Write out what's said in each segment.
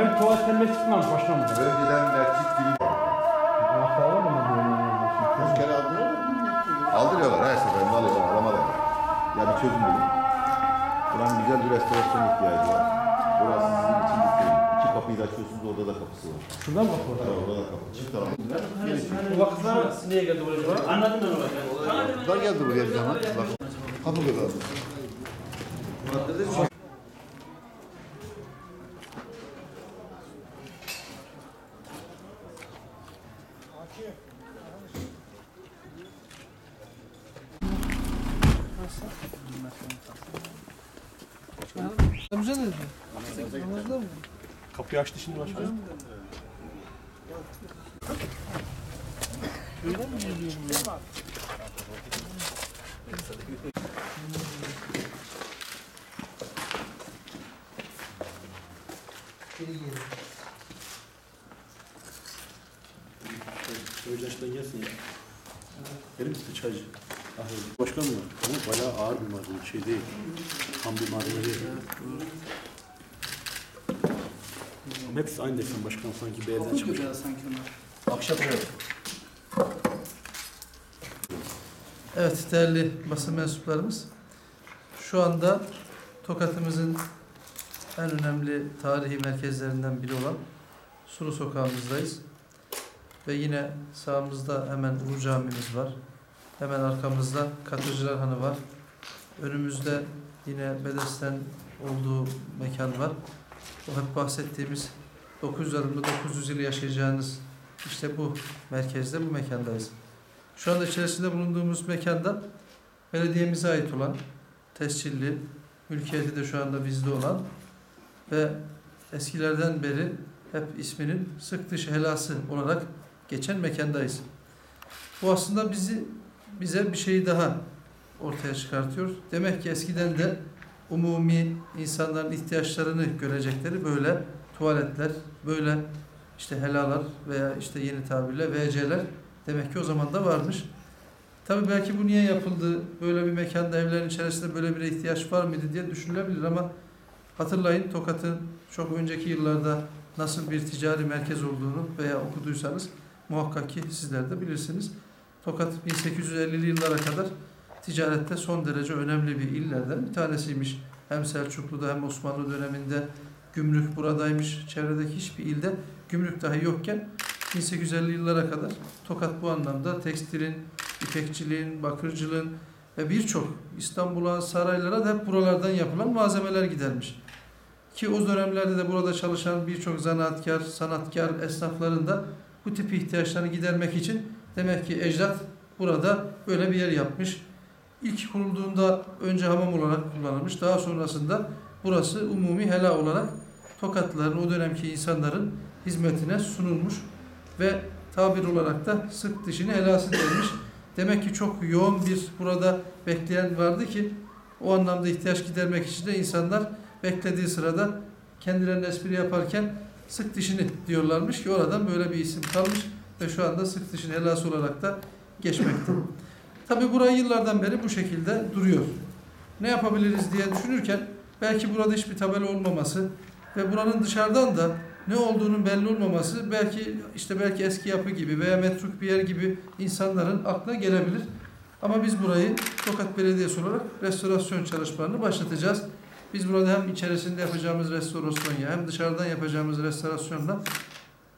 Hem tuvalet hem mescid mi var başkanım? Önceden mescit gibi. Anahtar var mı? Kaç kere aldırıyorlar Aldırıyorlar her seferinde alıyorlar alamadılar. Ya bir çözüm bulun. Buranın güzel bir restorasyon ihtiyacı var. Burası sizin için bir köy. İki kapıyı da açıyorsunuz orada da kapısı var. Şuradan mı kapı var? Tabii orada da kapı. Çift taraflı. Bu vakıflar niye geldi buraya? Anladım ben orayı. Bunlar geldi buraya bir zaman. Kapı kadar. Amca nerede? Namazda mı? Kapıyı açtı şimdi başkanım. Özdeş'ten gelsin ya. Benim işte çaycı. Başkan mı? Ama bayağı ağır bir malzeme, şey değil. Tam bir malzeme değil. Ama hepsi aynı desen başkan sanki bir evden çıkmış. Akşam Evet değerli basın mensuplarımız. Şu anda Tokat'ımızın en önemli tarihi merkezlerinden biri olan Sulu Sokağımızdayız. Ve yine sağımızda hemen Ulu Camimiz var. Hemen arkamızda Katırcılar Hanı var. Önümüzde yine Bedesten olduğu mekan var. O hep bahsettiğimiz 900 adımda 900 yıl yaşayacağınız işte bu merkezde bu mekandayız. Şu anda içerisinde bulunduğumuz mekanda belediyemize ait olan tescilli, mülkiyeti de şu anda bizde olan ve eskilerden beri hep isminin sık dışı helası olarak geçen mekandayız. Bu aslında bizi bize bir şey daha ortaya çıkartıyor. Demek ki eskiden de umumi insanların ihtiyaçlarını görecekleri böyle tuvaletler, böyle işte helalar veya işte yeni tabirle VC'ler demek ki o zaman da varmış. Tabii belki bu niye yapıldı, böyle bir mekanda evlerin içerisinde böyle bir ihtiyaç var mıydı diye düşünülebilir ama hatırlayın Tokat'ın çok önceki yıllarda nasıl bir ticari merkez olduğunu veya okuduysanız muhakkak ki sizler de bilirsiniz. Tokat 1850'li yıllara kadar ticarette son derece önemli bir illerden bir tanesiymiş. Hem Selçuklu'da hem Osmanlı döneminde gümrük buradaymış. Çevredeki hiçbir ilde gümrük dahi yokken 1850 yıllara kadar Tokat bu anlamda tekstilin, ipekçiliğin, bakırcılığın ve birçok İstanbul'a, saraylara da hep buralardan yapılan malzemeler gidermiş. Ki o dönemlerde de burada çalışan birçok zanaatkar, sanatkar esnafların da bu tip ihtiyaçlarını gidermek için demek ki ecdat burada böyle bir yer yapmış. İlk kurulduğunda önce hamam olarak kullanılmış. Daha sonrasında burası umumi hela olarak Tokatlıların, o dönemki insanların hizmetine sunulmuş ve tabir olarak da sık dişini helası denmiş. Demek ki çok yoğun bir burada bekleyen vardı ki o anlamda ihtiyaç gidermek için de insanlar beklediği sırada kendilerine espri yaparken sık dişini diyorlarmış ki oradan böyle bir isim kalmış ve şu anda sık dişini helası olarak da geçmekte. Tabi burayı yıllardan beri bu şekilde duruyor. Ne yapabiliriz diye düşünürken belki burada hiçbir tabela olmaması ve buranın dışarıdan da ne olduğunun belli olmaması belki işte belki eski yapı gibi veya metruk bir yer gibi insanların aklına gelebilir. Ama biz burayı Tokat Belediyesi olarak restorasyon çalışmalarını başlatacağız. Biz burada hem içerisinde yapacağımız restorasyonla hem dışarıdan yapacağımız restorasyonla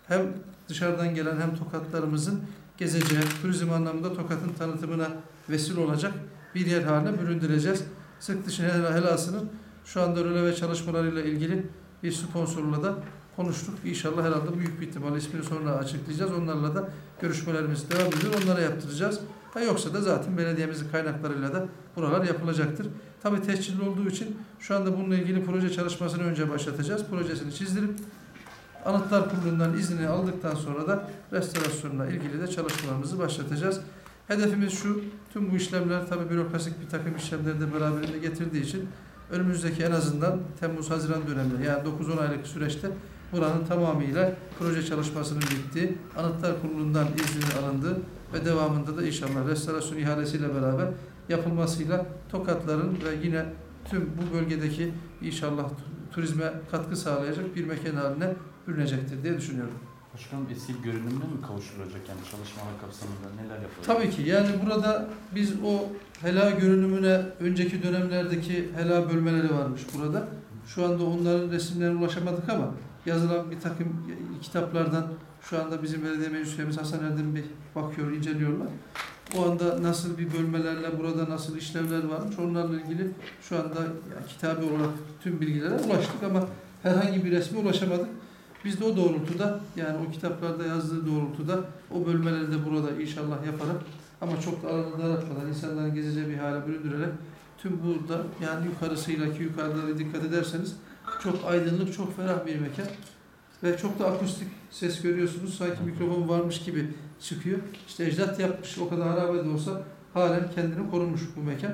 hem dışarıdan gelen hem Tokatlarımızın gezeceği, turizm anlamında Tokat'ın tanıtımına vesile olacak bir yer haline büründüreceğiz. Sık dışı helasının şu anda röleve çalışmalarıyla ilgili bir sponsorla da konuştuk. İnşallah herhalde büyük bir ihtimalle ismini sonra açıklayacağız. Onlarla da görüşmelerimiz devam ediyor. Onlara yaptıracağız. Ha yoksa da zaten belediyemizin kaynaklarıyla da buralar yapılacaktır. Tabi tescilli olduğu için şu anda bununla ilgili proje çalışmasını önce başlatacağız. Projesini çizdirip Anıtlar Kurulu'ndan iznini aldıktan sonra da restorasyonla ilgili de çalışmalarımızı başlatacağız. Hedefimiz şu, tüm bu işlemler tabi bürokrasik bir takım işlemleri de beraberinde getirdiği için önümüzdeki en azından Temmuz-Haziran döneminde yani 9-10 aylık süreçte buranın tamamıyla proje çalışmasının bittiği, Anıtlar Kurulu'ndan iznini alındığı ve devamında da inşallah restorasyon ihalesiyle beraber yapılmasıyla Tokatların ve yine tüm bu bölgedeki inşallah tu- turizme katkı sağlayacak bir mekan haline bürünecektir diye düşünüyorum. Başkanım eski görünümüne mi kavuşturulacak yani çalışmalar kapsamında neler yapılacak? Tabii ki yani burada biz o hela görünümüne önceki dönemlerdeki hela bölmeleri varmış burada. Şu anda onların resimlerine ulaşamadık ama yazılan bir takım kitaplardan şu anda bizim belediye meclisimiz Hasan Erdem Bey bakıyor, inceliyorlar. O anda nasıl bir bölmelerle burada nasıl işlevler varmış onlarla ilgili şu anda yani kitabi olarak tüm bilgilere ulaştık ama herhangi bir resme ulaşamadık. Biz de o doğrultuda yani o kitaplarda yazdığı doğrultuda o bölmeleri de burada inşallah yaparak ama çok da alanı daraltmadan insanların gezeceği bir hale büründürerek tüm burada yani yukarısıyla ki yukarıda dikkat ederseniz çok aydınlık, çok ferah bir mekan ve çok da akustik ses görüyorsunuz. Sanki mikrofon varmış gibi çıkıyor. İşte ecdat yapmış o kadar harabe de olsa halen kendini korumuş bu mekan.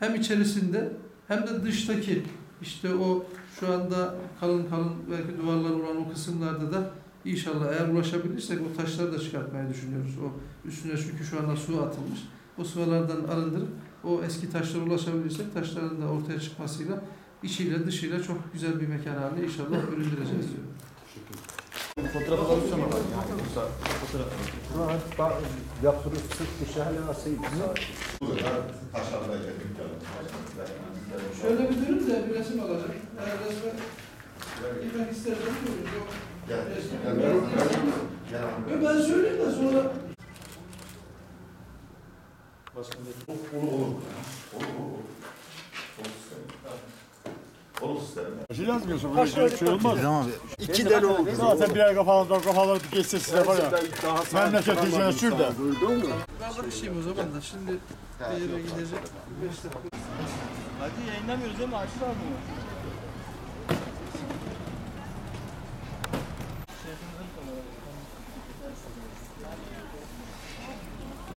Hem içerisinde hem de dıştaki işte o şu anda kalın kalın belki duvarlar olan o kısımlarda da inşallah eğer ulaşabilirsek o taşları da çıkartmayı düşünüyoruz. O üstüne çünkü şu anda su atılmış. O sulardan arındırıp o eski taşlara ulaşabilirsek taşların da ortaya çıkmasıyla içiyle dışıyla çok güzel bir mekan haline inşallah büründüreceğiz diyorum. Fotoğrafı almışım ama. Fotoğraf. Yaptırıp sık dışı hala asayım. Bu kadar taşlardayken dükkanı. Şöyle bir dönün de bir resim alacak. Eğer resme gitmek istersen buyurun. Yok. Gel. Ben söyleyeyim de sonra Olur, olur. Olur, olur. Olur sistem. Şey yazmıyorsun böyle şey, şey olmaz. Tamam. İki deli oldu. Zaten birer kafalardan kafaları geçse size var ya. Memleket diyeceğine sür de. ben bırakayım o zaman da şimdi bir yere gidecek. Beş dakika. Hadi yayınlamıyoruz değil mi? Açık abi.